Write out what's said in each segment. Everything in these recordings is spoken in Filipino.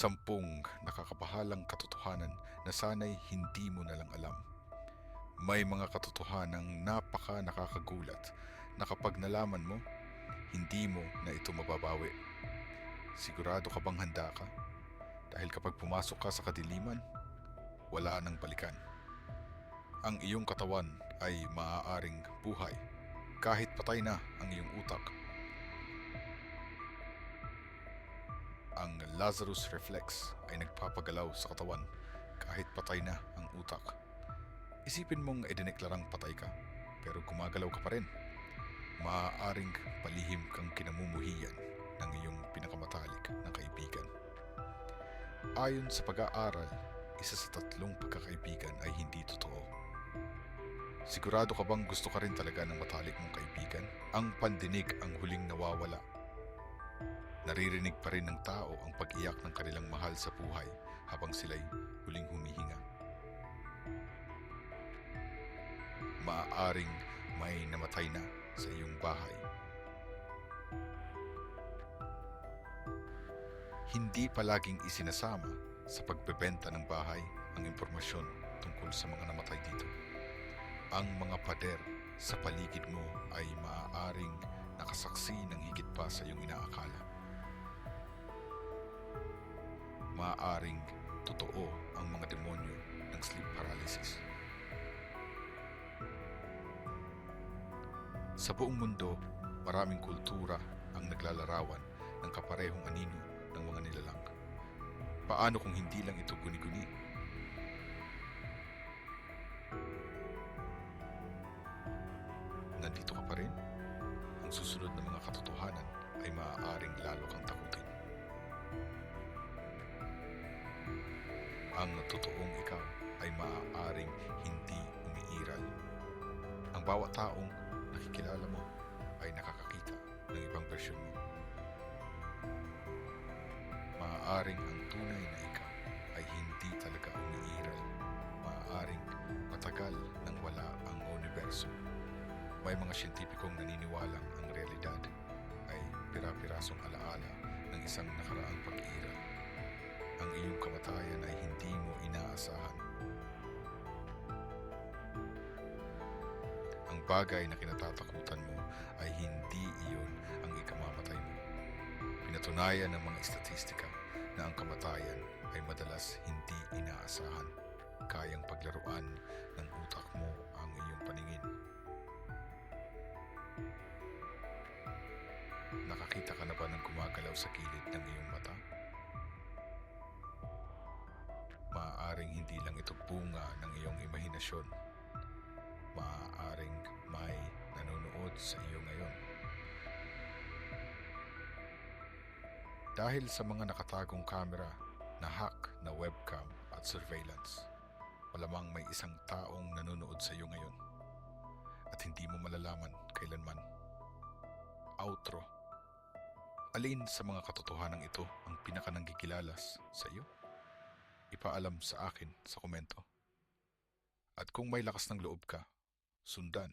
Sampung nakakabahalang katotohanan na sana'y hindi mo na lang alam. May mga katotohanang napaka nakakagulat na kapag nalaman mo, hindi mo na ito mababawi. Sigurado ka bang handa ka? Dahil kapag pumasok ka sa kadiliman, wala nang balikan. Ang iyong katawan ay maaaring buhay kahit patay na ang iyong utak. Lazarus Reflex ay nagpapagalaw sa katawan kahit patay na ang utak. Isipin mong idineklarang patay ka pero gumagalaw ka pa rin. Maaaring palihim kang kinamumuhiyan ng iyong pinakamatalik na kaibigan. Ayon sa pag-aaral, isa sa tatlong pagkakaibigan ay hindi totoo. Sigurado ka bang gusto ka rin talaga ng matalik mong kaibigan? Ang pandinig ang huling nawawala. Naririnig pa rin ng tao ang pag-iyak ng kanilang mahal sa buhay habang sila'y huling humihinga. Maaaring may namatay na sa iyong bahay. Hindi palaging isinasama sa pagbebenta ng bahay ang impormasyon tungkol sa mga namatay dito. Ang mga pader sa paligid mo ay maaaring nakasaksi ng higit pa sa iyong inaakala. Maaaring totoo ang mga demonyo ng sleep paralysis. Sa buong mundo, maraming kultura ang naglalarawan ng kaparehong anino ng mga nilalang. Paano kung hindi lang ito guni-guni? Nandito ka pa rin? Ang susunod na mga katotohanan ay maaaring lalo kang takutin. Ang totoong ikaw ay maaaring hindi umiiral. Ang bawat taong nakikilala mo ay nakakakita ng ibang bersyon mo. Maaaring ang tunay na ikaw ay hindi talaga umiiral. Maaaring matagal nang wala ang universo. May mga siyentipikong naniniwalang ang realidad ay pira-pirasong alaala ng isang nakaraang pag-iiral. Ang iyong kamatayan inaasahan. Ang bagay na kinatatakutan mo ay hindi iyon ang ikamamatay mo. Pinatunayan ng mga estatistika na ang kamatayan ay madalas hindi inaasahan. Kayang paglaruan ng utak mo ang iyong paningin. Nakakita ka na ba ng gumagalaw sa gilid imahinasyon. Maaaring may nanonood sa iyo ngayon. Dahil sa mga nakatagong kamera na hack na webcam at surveillance, malamang may isang taong nanonood sa iyo ngayon at hindi mo malalaman kailanman. Outro Alin sa mga katotohanan ito ang pinakananggigilalas sa iyo? Ipaalam sa akin sa komento. At kung may lakas ng loob ka, sundan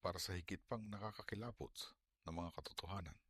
para sa higit pang nakakakilapot na mga katotohanan.